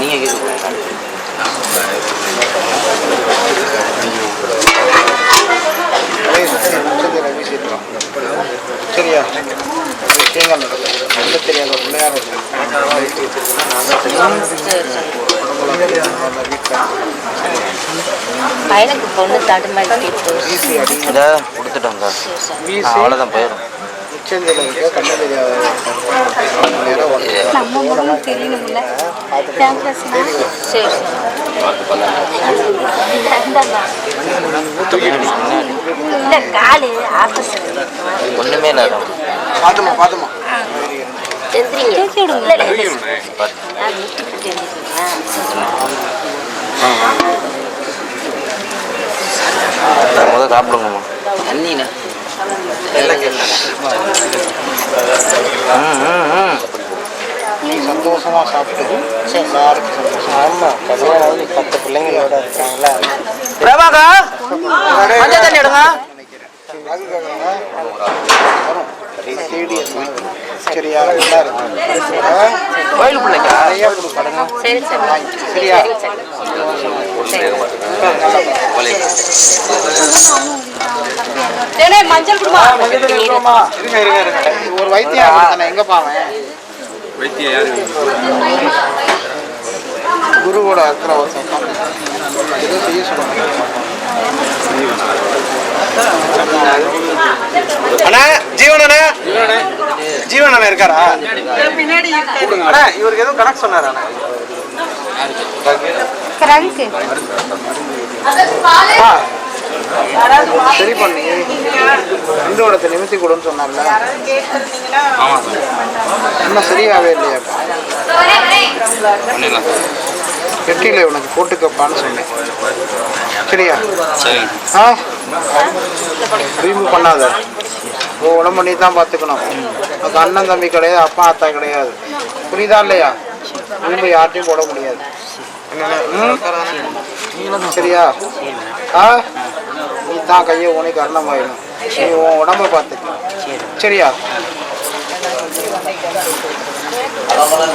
நீங்கள் சரியா விஷயங்கள் நடக்கும் தெரியாத பிள்ளையார் பையனுக்கு பொண்ணு தடுமாட்டி கொடுத்துட்டோங்க அவ்வளோதான் போயிடும் நம்ம முகமும் தெரியணும்ல கேம்பஸ்னா சரி இல்ல காலு ஒன்றுமே இல்லாத தெரிஞ்சுக்கிறீங்க முதல் சாப்பிடுங்கம்மா தண்ணிண்ணா. ம் ம் ம் நீ சந்தோஷமா சாப்பிட்டு எல்லாருக்கும் சந்தோஷம். ஆமா கல்யாணம் ஆகி பத்து பிள்ளைங்களோட இருக்காங்களா? பிரபாகா மஞ்சள் தண்ணி எடுங்க. சரியா நல்லா இருக்கும் நிறைய கொடுப்பாங்க சரி சரி. சரியா? மஞ்சள் குடுமா? இருங்க இருங்க இருங்க. ஒரு வைத்தியம் தானே எங்க பாவன் குருவோட இருக்கிற ஒருத்தன் உட்கார்ந்து ஏதோ செய்ய சொல்லுங்க ஜீவன் அண்ணா இருக்காரா? இவருக்கு ஏதோ கணக்கு சொன்னாரா. சரி பண்ணி இந்தோடத்தை நிமித்தி கொடுன்னு சொன்னார்ல. இன்னும் சரியாவே இல்லையாப்பா எட்டியில் உனக்கு போட்டுக்கப்பான்னு சொன்னேன். சரியா? ஆ. வீம்பு பண்ணாத. ஓ உடம்பு நீ தான் பார்த்துக்கணும். உனக்கு அண்ணன் தம்பி கிடையாது அப்பா அத்தா கிடையாது. புரியுதா இல்லையா? வீம்பு யார்ட்டையும் போட முடியாது? சரியா? ஆ? நீ தான் கையை ஊனி கரணமாயிடும் நீ உன் உடம்ப பார்த்துக்க. சரியா?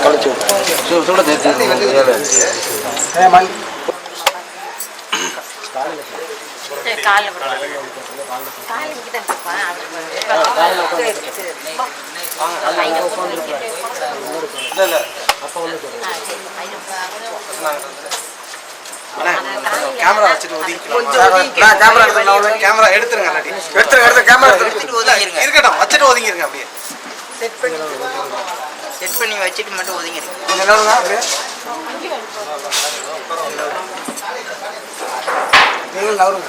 கழிச்சு விடு. கேமரா வச்சுட்டு கேமரா கேமரா எடுத்துருங்க எடுத்துருங்க எடுத்து கேமரா எடுத்துருங்க இருக்கட்டும் வச்சுட்டு ஒதுங்கிருங்க அப்படியே செட் பண்ணி வச்சுட்டு மட்டும் ஒதுங்கிடு நீங்களும் நவருங்க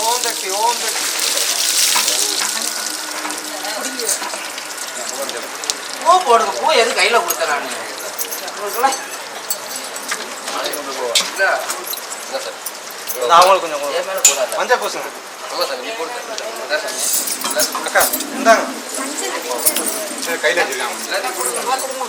ஓம் சக்தி ஓம் சக்தி பூ போடுங்க பூ எது கையில கொடுத்தறானு அவங்களுக்கு கொஞ்சம் மஞ்சள் பூசுங்க அக்கா இந்தாங்க சரி, கையில வச்சிருக்காங்க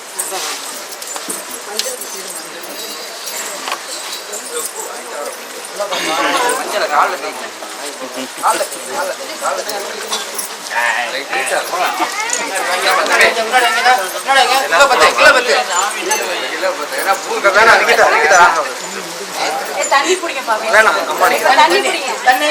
வேணாம் வேணாம் அம்மா தண்ணி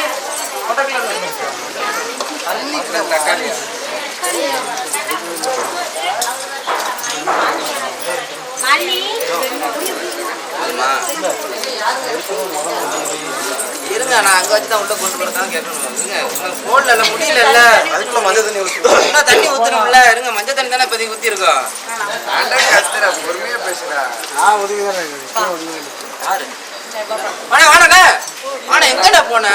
இருங்க நான் அங்க வச்சு தான் உள்ள கொண்டு போறதான் கேட்டணும் இருங்க போன்ல எல்லாம் முடியல இல்ல அதுக்குள்ள மஞ்சள் தண்ணி ஊற்றி இன்னும் தண்ணி ஊத்தணும்ல. இருங்க மஞ்சள் தண்ணி தானே இப்போதைக்கு ஊத்தி இருக்கோம் பொறுமையா பேசுறா நான் ஒதுங்கி தானே யாரு? வாடா வாடா எங்கடா போன?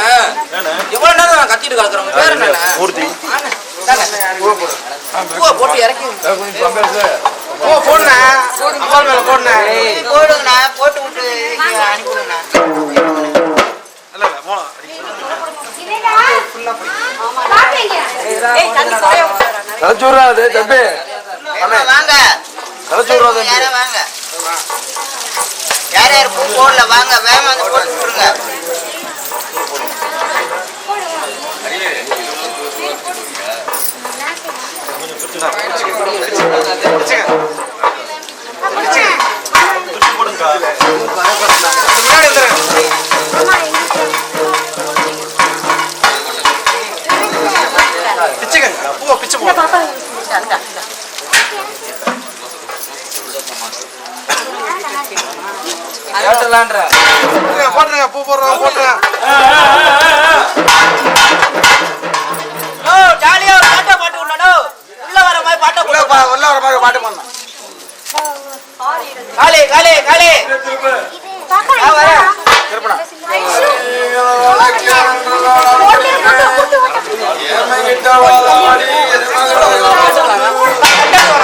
எவ்வளவு நேரம் நான் கத்திட்டு உங்க பேர் என்ன போட்டு இறக்கி பூ போடுண்ணா அம்பாள் மேல போடுண்ணா போடுங்கண்ணா போட்டு விட்டு அனுப்பிடுங்கண்ணா கலச்சுடுறாது தம்பி வாங்க கலச்சுடுறாது யாரும் வாங்க யார் யார் பூ போடல வாங்க வேகமா வந்து போட்டு விட்டுருங்க போட்டுருங்க பூ போடுறோம் போட்டுருங்க ஜாலியா ஒரு பாட்டை பாட்டு உள்ள வர மாதிரி பாட்டை உள்ள வர மாதிரி பாட்டு பண்ணலாம்